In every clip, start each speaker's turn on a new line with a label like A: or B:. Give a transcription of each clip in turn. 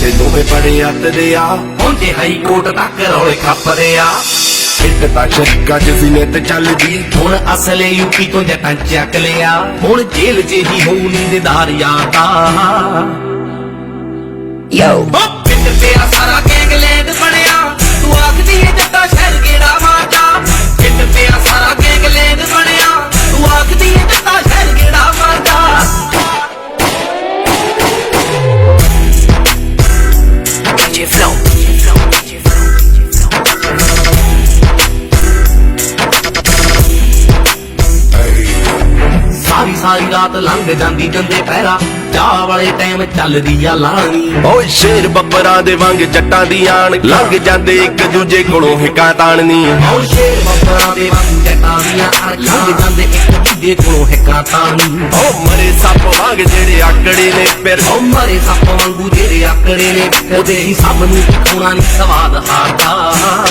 A: ਤੇ ਅੱਤਦੇ ਆ।
B: ਪਹੁੰਚੇ ਹਾਈ ਕੋਰਟ ਤੱਕ ਰੌਲੇ ਖੱਪਦੇ ਆ।
A: ਇੱਕ ਤਾਂ ਸ਼ੱਕਾ ਚ ਸੀ ਨਿਤ ਚੱਲਦੀ।
B: ਹੁਣ ਅਸਲੇ ਯੂਪੀ ਤੋਂ ਜਟਾਂ ਚੱਕ ਲਿਆ। ਹੁਣ ਜੇਲ੍ਹ 'ਚ ਹੀ ਹੋਊ ਨੀਂਦਦਾਰ ਯਾਦਾ।
C: Yo.
B: ਪਿੰਡ ਸਾਰੀ ਰਾਤ ਲੰਘ ਜਾਂਦੀ ਜੰਦੇ ਪਹਿਰਾ ਚਾਹ ਵਾਲੇ ਟਾਈਮ ਚੱਲਦੀ ਆ ਲਾਣੀ।
A: ਓਏ ਸ਼ੇਰ ਬੱਬਰਾਂ ਦੇ ਵਾਂਗ ਜੱਟਾਂ ਦੀ ਆਣ। ਲੰਘ ਜਾਂਦੇ ਇੱਕ ਦੂਜੇ ਕੋਲੋਂ ਹਿੱਕਾਂ ਤਾਣਨੀ।
B: ਔਰ ਸ਼ੇਰ ਬੱਬਰਾਂ ਦੇ ਵਾਂਗ ਜੱਟਾਂ ਦੀਆਂ ਲੰਘ ਜਾਂਦੇ ਇੱਕ ਦੂਜੇ ਕੋਲੋਂ ਹਿੱਕਾਂ ਤਾਣੀ
A: ਓ ਮਰੇ ਸੱਪ ਵਾਂਗ ਜਿਹੜੇ ਆਕੜੇ ਨੇ ਫਿਰ।
B: ਉਹ ਮਰੇ ਸੱਪ ਵਾਂਗੂ ਜਿਹੜੇ ਆਕੜੇ ਨੇ ਉਹਦੇ ਹੀ ਸਭ ਨੂੰ ਖਾਣਾ ਨਹੀਂ ਸਵਾਦ ਹਾਰਦਾ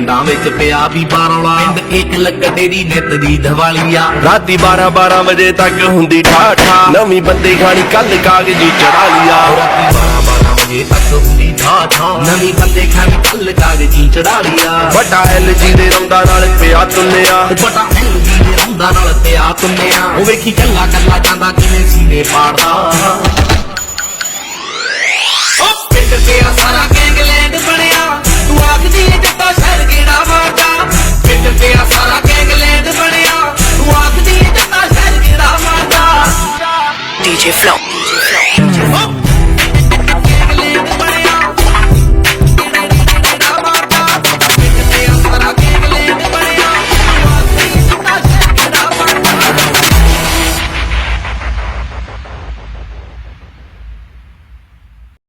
A: ਪਿੰਡਾਂ
B: ਵਿੱਚ ਪਿਆ ਵੀ ਬਾਰੌਲਾ। ਪਿੰਡ ਇੱਕ ਲੱਗਦੇ ਦੀ ਨਿੱਤ ਦੀ ਦੀਵਾਲੀ
A: ਰਾਤੀ 12 12 ਵਜੇ ਤੱਕ ਹੁੰਦੀ ਠਾਠਾ। ਨਵੀਂ ਬੰਦੇ ਖਾਣੀ ਕੱਲ ਕਾਗਜ਼ੀ ਚੜਾ ਲਿਆ
B: ਰਾਤੀ 12 12 ਵਜੇ ਤੱਕ ਹੁੰਦੀ ਥਾ ਨਵੀਂ ਬੰਦੇ ਖਾਣੀ ਕੱਲ ਕਾਗਜ਼ੀ ਚੜਾ ਲਿਆ
A: ਵੱਡਾ ਐਲਜੀ ਦੇ ਰੰਦਾ ਨਾਲ ਪਿਆ ਤੁੰਨਿਆ।
B: ਵੱਡਾ ਐਲਜੀ ਦੇ ਰੰਦਾਂ ਨਾਲ ਪਿਆ ਤੁੰਨਿਆ। ਉਹ ਵੇਖੀ ਕੱਲਾ ਕੱਲਾ ਜਾਂਦਾ ਕਿਵੇਂ ਸੀਨੇ ਪਾੜਦਾ।
C: You Flow.